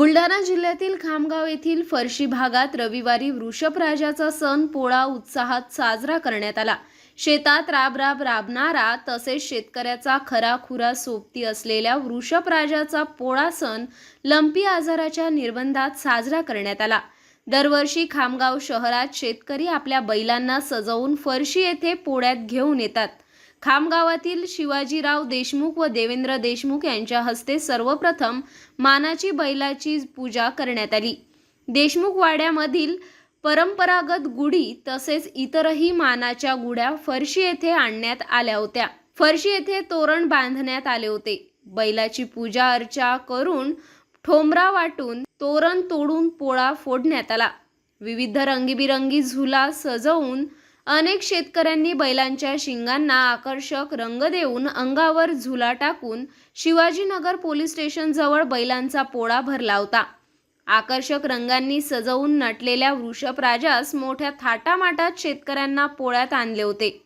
बुलढाणा जिल्ह्यातील खामगाव येथील फरशी भागात रविवारी वृषभराजाचा सण पोळा उत्साहात साजरा करण्यात आला. शेतात राब राब राबणारा तसेच शेतकऱ्याचा खराखुरा सोबती असलेल्या वृषभराजाचा पोळा सण लंपी आजाराच्या निर्बंधात साजरा करण्यात आला. दरवर्षी खामगाव शहरात शेतकरी आपल्या बैलांना सजवून फरशी येथे पोळ्यात घेऊन येतात. खामगावातील शिवाजीराव देशमुख व देवेंद्र देशमुख यांच्या हस्ते सर्वप्रथम मानाची बैलाची पूजा करण्यात आली. देशमुख वाड्यामधील परंपरागत गुढी तसेच इतरही मानाच्या गुढ्या फरशी येथे आणण्यात आल्या होत्या. फरशी येथे तोरण बांधण्यात आले होते. बैलाची पूजा अर्चा करून ठोंबरा वाटून तोरण तोडून पोळा फोडण्यात आला. विविध रंगीबिरंगी झुला सजवून अनेक शेतकऱ्यांनी बैलांच्या शिंगांना आकर्षक रंग देऊन अंगावर झुला टाकून शिवाजीनगर पोलीस स्टेशन जवळ बैलांचा पोळा भरला होता. आकर्षक रंगांनी सजवून नटलेल्या वृषभराजास मोठ्या थाटामाटात शेतकऱ्यांना पोळ्यात आणले होते.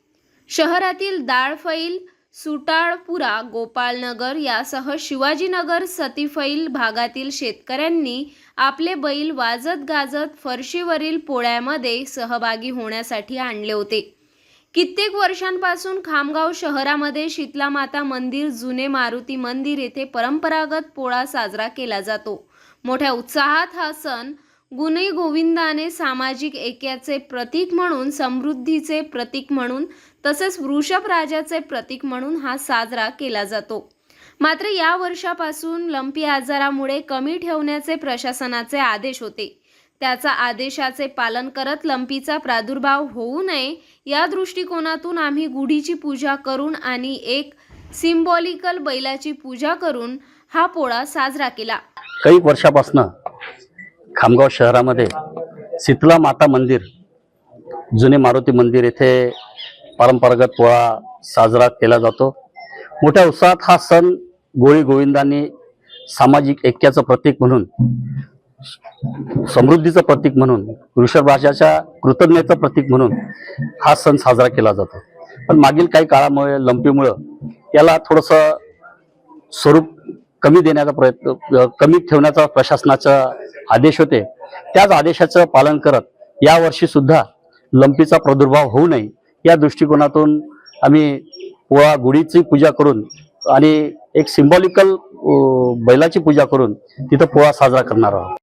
शहरातील दाळफैल सुटाळपुरा गोपाळनगर यासह शिवाजीनगर सतीफैल भागातील शेतकऱ्यांनी आपले बैल वाजत गाजत फरशीवरील पोळ्यामध्ये सहभागी होण्यासाठी आणले होते. कित्येक वर्षांपासून खामगाव शहरामध्ये शीतलामाता मंदिर जुने मारुती मंदिर येथे परंपरागत पोळा साजरा केला जातो. मोठ्या उत्साहात हा सण गुणे गोविंदाने सामाजिक ऐक्याचे प्रतीक म्हणून समृद्धीचे प्रतीक म्हणून तसेच वृषभ राजाचे प्रतीक म्हणून हा साजरा केला जातो. मात्र या वर्षापासून लंपी आजारामुळे कमी ठेवण्याचे प्रशासनाचे आदेश होते. त्याचा आदेशाचे पालन करत लंपीचा प्रादुर्भाव होऊ नये या दृष्टिकोनातून आम्ही गुढीची पूजा करून आणि एक सिम्बॉलिकल बैलाची पूजा करून हा पोळा साजरा केला. काही वर्षापासून खामगाव शहरामध्ये शीतला माता मंदिर जुने मारुती मंदिर येथे परंपरागत पोळा साजरा केला जातो. मोठ्या उत्साहात हा सण गोळी गोविंदांनी सामाजिक ऐक्याचं प्रतीक म्हणून समृद्धीचं प्रतीक म्हणून वृषभभाषाच्या कृतज्ञतेचं प्रतीक म्हणून हा सण साजरा केला जातो. पण मागील काही काळामुळे लंपीमुळं याला थोडंसं स्वरूप कमी देण्याचा प्रयत्न कमी ठेवण्याचा प्रशासनाचा आदेश होते. त्याच आदेशाचं पालन करत यावर्षी सुद्धा लंपीचा प्रादुर्भाव होऊ नये. या दृष्टिकोनातून आम्ही पोळा गुढीची पूजा करून आणि एक सिम्बॉलिकल बैलाची पूजा करून तिथं पोळा साजरा करणार आहोत.